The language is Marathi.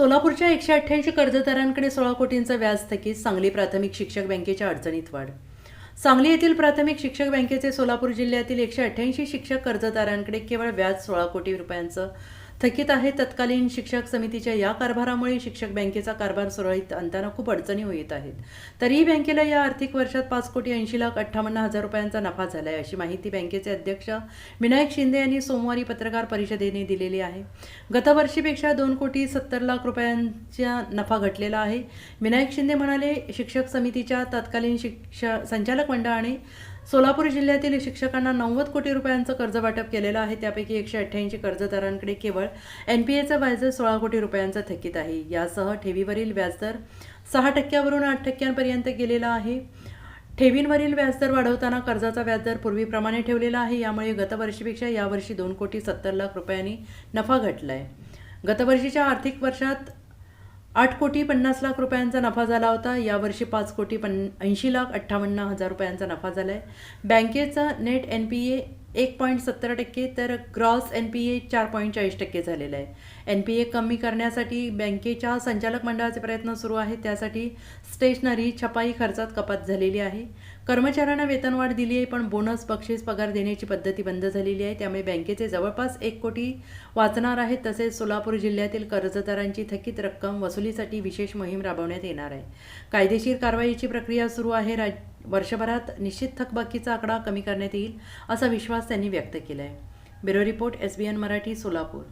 सोलापूरच्या एकशे अठ्ठ्याऐंशी कर्जदारांकडे सोळा कोटींचं व्याज थकीत सांगली प्राथमिक शिक्षक बँकेच्या अडचणीत वाढ. सांगली येथील प्राथमिक शिक्षक बँकेचे सोलापूर जिल्ह्यातील एकशे अठ्ठ्याऐंशी शिक्षक कर्जदारांकडे केवळ व्याज सोळा कोटी रुपयांचं थकीत आहे तत्कालीन शिक्षक समितीच्या या कारभारामुळे शिक्षक बँकेचा कारभार सुरळीत आणताना खूप अडचणी होत आहेत. तरीही बँकेला या आर्थिक वर्षात पाच कोटी ऐंशी लाख अठ्ठावन्न हजार रुपयांचा नफा झाला आहे अशी माहिती बँकेचे अध्यक्ष विनायक शिंदे यांनी सोमवारी पत्रकार परिषदेने दिलेली आहे. गतवर्षीपेक्षा दोन कोटी सत्तर लाख रुपयांचा नफा घटलेला आहे. विनायक शिंदे म्हणाले शिक्षक समितीच्या तत्कालीन शिक्षा संचालक मंडळाने सोलापूर जिल्ह्यातील शिक्षकांना नव्वद कोटी रुपयांचं कर्ज वाटप केलेलं आहे. त्यापैकी एकशे अठ्ठ्याऐंशी कर्जदारांकडे केवळ एन पी एचं व्याज सोळा कोटी रुपयांचा थकीत आहे. यासह ठेवीवरील व्याजदर सहा टक्क्यावरून आठ टक्क्यांपर्यंत गेलेला आहे. ठेवींवरील व्याजदर वाढवताना कर्जाचा व्याजदर पूर्वीप्रमाणे ठेवलेला आहे. यामुळे गतवर्षीपेक्षा यावर्षी दोन कोटी सत्तर लाख रुपयांनी नफा घटला आहे गतवर्षीच्या आर्थिक वर्षात आठ कोटी पन्नास लाख रुपयांचा नफा झाला होता. यावर्षी पाच कोटी पन ऐंशी लाख अठ्ठावन्न हजार रुपयांचा नफा झाला आहे बँकेचा नेट एन पी ए एक पॉईंट सत्तर टक्के तर ग्रॉस एन पी ए चार पॉईंट चाळीस टक्के झालेलं आहे. एन पी ए कमी करण्यासाठी बँकेच्या संचालक मंडळाचे प्रयत्न सुरू आहेत. त्यासाठी स्टेशनरी छपाई खर्चात कपात झालेली आहे. कर्मचाऱ्यांना वेतनवाढ दिली आहे पण बोनस बक्षीस पगार देण्याची पद्धती बंद झालेली आहे. त्यामुळे बँकेचे जवळपास एक कोटी वाचणार आहेत तसेच सोलापूर जिल्ह्यातील कर्जदारांची थकीत रक्कम वसुलीसाठी विशेष मोहीम राबवण्यात येणार आहे. कायदेशीर कारवाईची प्रक्रिया सुरू आहे. राज्य वर्षभरात निश्चित थकबाकीचा आकडा कमी करण्यात येईल असा विश्वास त्यांनी व्यक्त केला आहे bureau report S B N Marathi Solapur.